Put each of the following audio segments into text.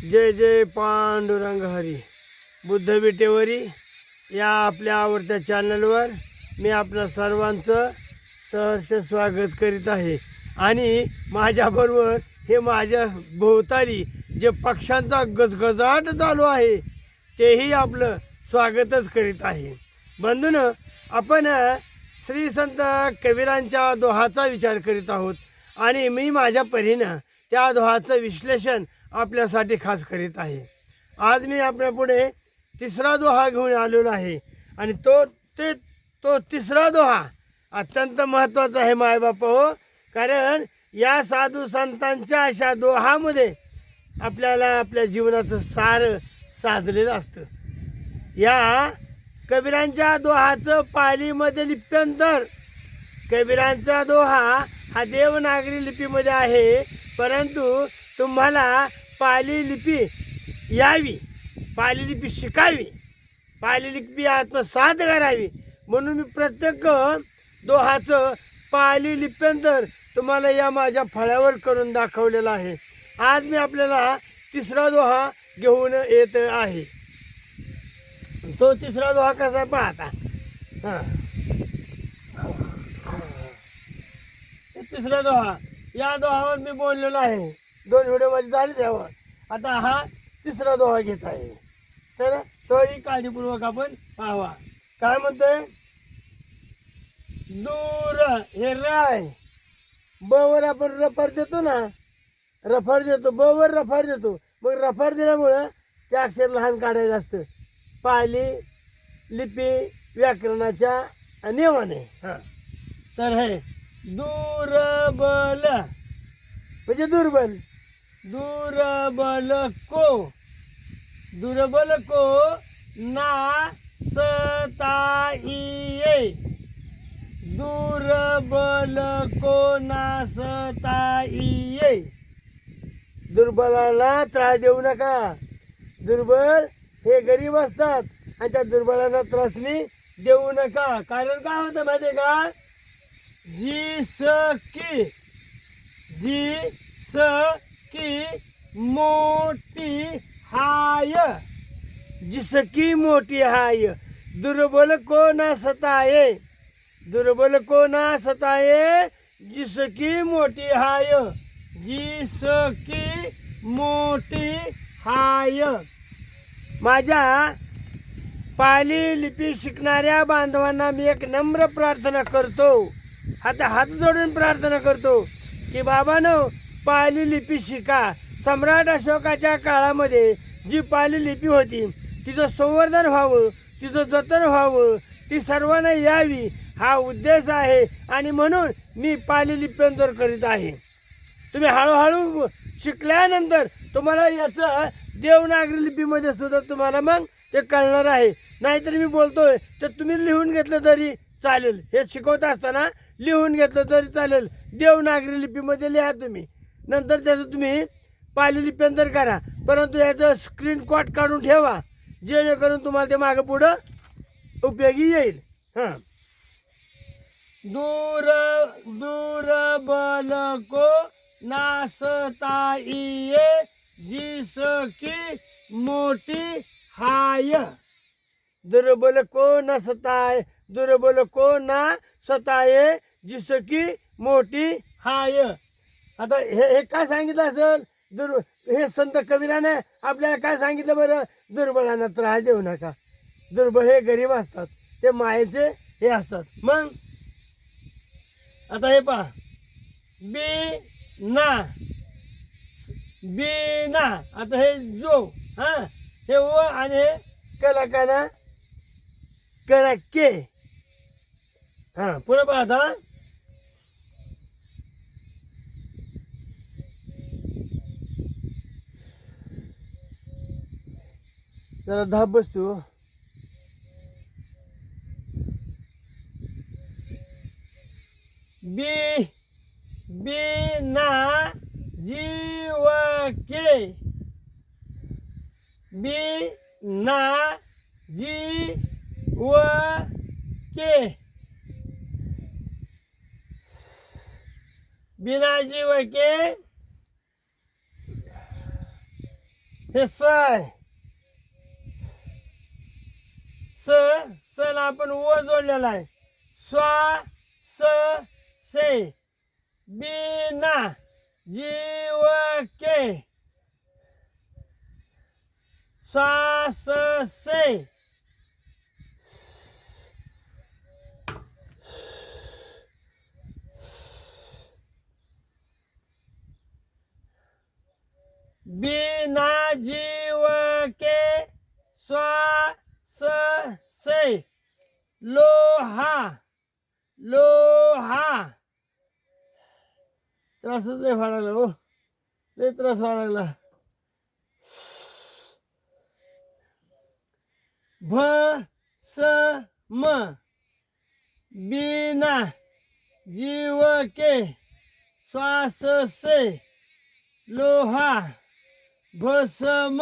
जय जय पांडुरंग हरी. बुद्ध विटेवरी या आपल्या आवडत्या चॅनलवर मी आपल्या सर्वांचं सहर्ष स्वागत करीत आहे. आणि माझ्याबरोबर हे माझ्या भोवताली जे पक्ष्यांचा गजगजाट चालू आहे तेही आपलं स्वागतच करीत आहे. बंधून आपण श्री संत कबीरांच्या दोहाचा विचार करीत आहोत. आणि मी माझ्या परीनं त्या दोहाचं विश्लेषण आपल्यासाठी खास करीत आहे. आज मी आपल्यापुढे तिसरा दोहा घेऊन आलेलो आहे आणि तो ते तो तिसरा दोहा अत्यंत महत्त्वाचा आहे मायबापा हो. कारण या साधू संतांच्या अशा दोहामध्ये आपल्याला आपल्या जीवनाचं सार साधलेलं असतं. या कबीरांच्या दोहाचं पालीमध्ये लिप्यंतर. कबीरांचा दोहा हा देवनागरी लिपीमध्ये आहे. परंतु तुम्हाला पाली लिपी यावी पाली लिपी शिकावी पाली लिपी आत्मसात करावी. म्हणून मी प्रत्येक दोहाचं पाली लिप्यंतर तुम्हाला या माझ्या फळ्यावर करून दाखवलेलं आहे. आज मी आपल्याला तिसरा दोहा घेऊन येत आहे. तो तिसरा दोहा कसा आहे पाहता हां तिसरा दोहा या दोहावर मी बोललेलो आहे. दोन व्हिडिओमध्ये झाले त्यावर आता हा तिसरा दोहा घेत आहे. तर तोही काळजीपूर्वक आपण पाहावा. काय म्हणतोय? दूर हे राय. बवर आपण रफर देतो ना रफर देतो बवर रफर देतो. मग रफर दिल्यामुळं ते अक्षर लहान काढायचं असतं. पाली लिपी व्याकरणाच्या नियमाने. हां. तर हे दुर्बल म्हणजे दुर्बल. दुर्बल को दुर्बल को ना सताइए। दुर्बल को ना सताइए। दुर्बलाला त्रास देऊ नका। दुर्बल हे गरीब असतात आणि त्या दुर्बलांना त्रासनी देऊ नका. कारण काय होतं माहिती आहे का? जी स की जी स की मोठी हाय. जिसकी मोठी हाय दुर्बल को ना सताये दुर्बल को ना सताये जिसकी मोठी हाय जिसकी मोठी हाय. माझ्या पाली लिपी शिकणाऱ्या बांधवांना मी एक नम्र प्रार्थना करतो. आता हात जोडून प्रार्थना करतो की बाबानो पाली लिपी शिका. सम्राट अशोकाच्या काळामध्ये जी पाली लिपी होती तिचं संवर्धन व्हावं तिचं जतन व्हावं ती सर्वांना यावी हा उद्देश आहे. आणि म्हणून मी पाली लिप्यंतर करीत आहे. तुम्ही हळूहळू शिकल्यानंतर तुम्हाला याचं देवनागरी लिपीमध्ये सुद्धा तुम्हाला मग ते कळणार आहे. नाहीतर मी बोलतोय तर तुम्ही लिहून घेतलं तरी चालेल. हे शिकवत असताना लिहून घेतलं तरी चालेल. देवनागरी लिपीमध्ये लिहा तुम्ही. नंतर त्याचं तुम्ही पाली लिप्यंतर करा. परंतु याचं स्क्रीन कॉट काढून ठेवा. जेणेकरून तुम्हाला ते मागं पुढं उपयोगी येईल. हां. दूर दुर्बल को नासताइये जिसकी मोठी हाय. दुर्बल को न सताय दुर्बल को ना सताये जिसकी मोठी हाय. आता हे हे काय सांगितलं असेल? दुर् हे संत कबीराने आपल्याला काय सांगितलं बरं? दुर्बळांना त्रास देऊ नका. दुर्बळ हे गरीब असतात. ते मायेचे हे असतात. मग? आता हे पहा. बी ना बी ना आता हे जो हा हे व आणि हे कलाकाना कला के हा पुन्हा पहा जरा धाप बसतो बी बिना जीव के बिना जीव के बिना जीव के हे स सन आपण व जोडलेला आहे. स्वा स से. बिना जीव के. सा स से. बिना जीव के. स्वा स से लोहा लोहा। त्रासच लय व्हायला लागला हो. लय त्रास व्हायला लागला. भ स म बिना जीव के श्वास से लोहा भसम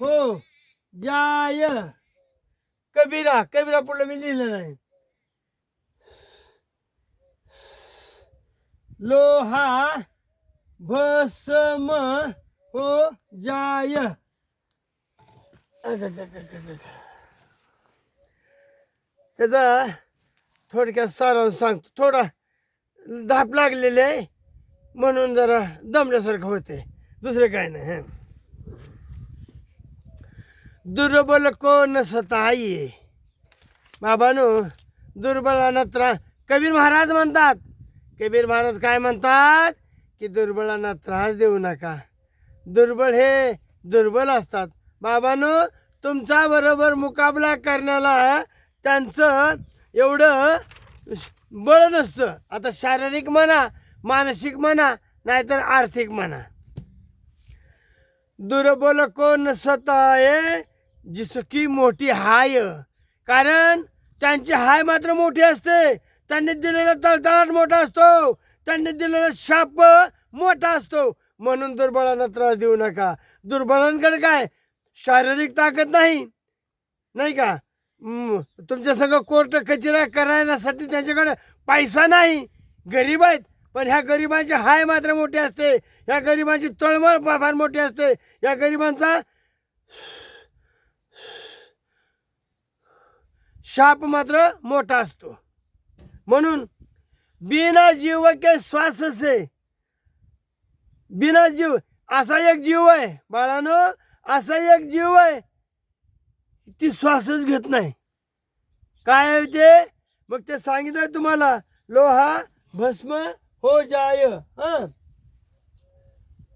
हो जाय. कबीरा कबीरा पुढलं मी लिहिलं नाही. लोहा भस्म हो जाय. त्याचा थोडक्यात सारांश सांगतो. थोडा धाप लागलेले आहे म्हणून जरा दमल्यासारखं होते दुसरं काय नाही दुर्बल कोण सताई? बाबानो दुर्बलांना त्रास कबीर महाराज म्हणतात. कबीर महाराज काय म्हणतात? की दुर्बलांना त्रास देऊ नका. दुर्बल हे दुर्बल असतात. बाबानो तुमचा बरोबर मुकाबला करण्याला त्यांचं एवढं बळ नसतं. आता शारीरिक म्हणा मानसिक म्हणा नाहीतर आर्थिक म्हणा. दुर्बल कोण सताय जिसकी मोठी हाय. कारण त्यांची हाय मात्र मोठी असते. त्यांनी दिलेला तळतळाट मोठा असतो. त्यांनी दिलेला शाप मोठा असतो. म्हणून दुर्बळांना त्रास देऊ नका. दुर्बळांकडे काय? शारीरिक ताकद नाही. नाही का? तुमच्या सगळं कोर्ट कचरा करायसाठी त्यांच्याकडे पैसा नाही. गरीब आहेत. पण ह्या गरिबांची हाय मात्र मोठी असते. ह्या गरिबांची तळमळ फार मोठी असते. या गरिबांचा शाप मात्र मोठा असतो. म्हणून बिना जीव के श्वास से बिना जीव असा एक जीव आहे बाळानो असा एक जीव आहे ती श्वासच घेत नाही. काय आहे ते? मग ते सांगितलं तुम्हाला लोहा भस्म हो जाय हं?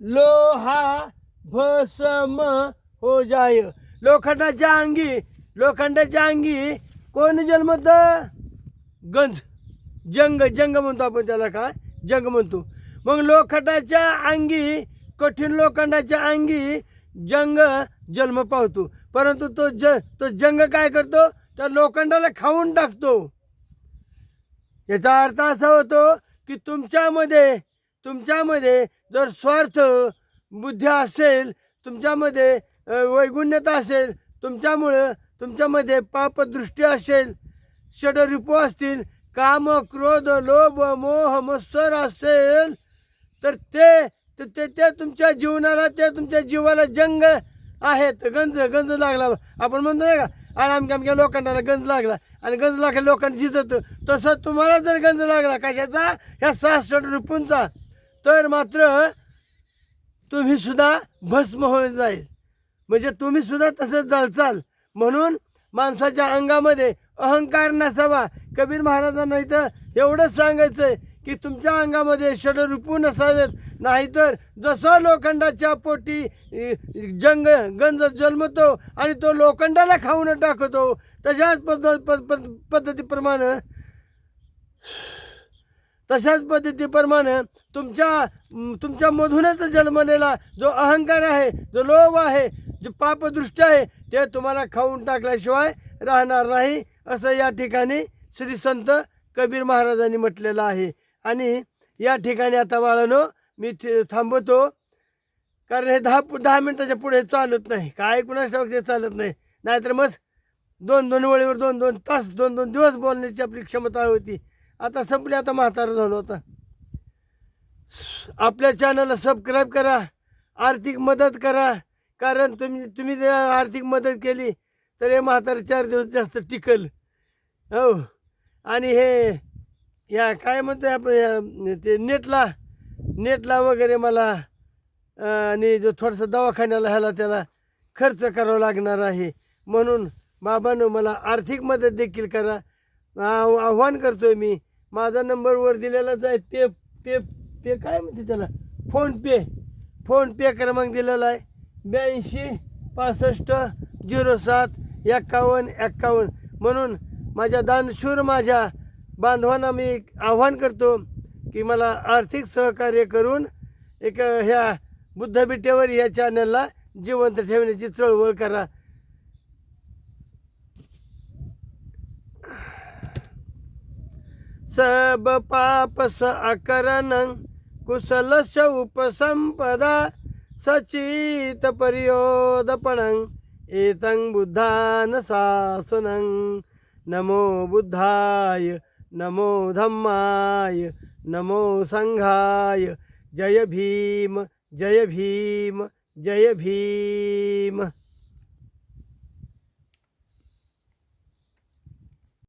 लोहा भस्म हो जाय. लोखंडाच्या अंगी लोखंडाच्या अंगी कोण जन्मत? गंज. जंग जंग म्हणतो आपण त्याला काय? जंग म्हणतो. मग लोखंडाच्या अंगी कठीण लोखंडाच्या अंगी जंग जन्म पावतो. परंतु तो ज तो जंग काय करतो? त्या लोखंडाला खाऊन टाकतो. याचा अर्थ असा होतो की तुमच्यामध्ये तुमच्यामध्ये जर स्वार्थ बुद्धी असेल तुमच्यामध्ये वैगुण्यता असेल तुमच्यामुळं तुमच्यामध्ये पापदृष्टी असेल षडरिपू असतील काम क्रोध लोभ मोह मत्सर असेल तर ते तर ते त्या तुमच्या जीवनाला त्या तुमच्या जीवाला जंग आहेत. गंज गंज लागला. आपण म्हणतो नाही का आणि आमक्या आमक्या लोखंडाला गंज लागला. आणि गंज लागला लोखंड जिजत तसं तुम्हाला जर गंज लागला कशाचा? ह्या सहासष्ट रुपयांचा तर मात्र तुम्हीसुद्धा भस्म होऊन जाईल. म्हणजे तुम्हीसुद्धा तसंच चाल म्हणून माणसाच्या अंगामध्ये अहंकार नसावा. कबीर महाराजांना इथं एवढंच सांगायचंय की तुमच्या अंगामध्ये षडरूपू नसावेत. नाहीतर जसं लोखंडाच्या पोटी जंग गंज जन्मतो आणि तो लोखंडाला खाऊन टाकतो तशाच पद्धत पद- पद्धतीप्रमाणे तशाच पद्धतीप्रमाणे तुमच्या तुमच्यामधूनच जन्मलेला जो अहंकार आहे जो लोभ आहे जे पापदृष्टी आहे ते तुम्हाला खाऊन टाकल्याशिवाय राहणार नाही असं या ठिकाणी श्री संत कबीर महाराजांनी म्हटलेलं आहे. आणि या ठिकाणी आता बाळानो मी थे- थांबवतो कारण हे दहा पु- दहा मिनटाच्या पुढे चालत नाही. काय कुणाच्या ते चालत नाही. नाहीतर मग दोन दोन वेळेवर दोन दोन तास दोन दोन दिवस बोलण्याची आपली क्षमता होती. आता संपली आता म्हातारं झालो होता आपल्या चॅनलला सबस्क्राईब करा. आर्थिक मदत करा. कारण तुम्ही तुम्ही जर आर्थिक मदत केली तर हे म्हातारं चार दिवस जास्त टिकल. हो. आणि हे या काय म्हणतो आपण ते नेटला नेटला वगैरे मला आणि जो थोडंसं दवाखान्याला ह्याला त्याला खर्च करावा लागणार आहे. म्हणून बाबांनो मला आर्थिक मदत देखील करा. आव- करतो आहे मी. माझा नंबरवर दिलेलाच आहे पे पे पे काय म्हणते त्याला? फोनपे फोनपे क्रमांक दिलेला आहे. ब्याऐंशी पासष्ट झिरो सात एक्कावन्न एक्कावन्न म्हणून माझ्या दानशूर माझ्या बांधवांना मी आव्हान करतो की मला आर्थिक सहकार्य करून एक ह्या बुद्धबिटेवर या चॅनलला जिवंत ठेवण्याची चळवळ करा. सब पाप स अकरण कुशल उपसंपदा सचित पर्योदपणं एतं बुद्धानशासनं नमो बुद्धाय नमो धम्माय नमो संघाय। जय भीम जय भीम जय भीम।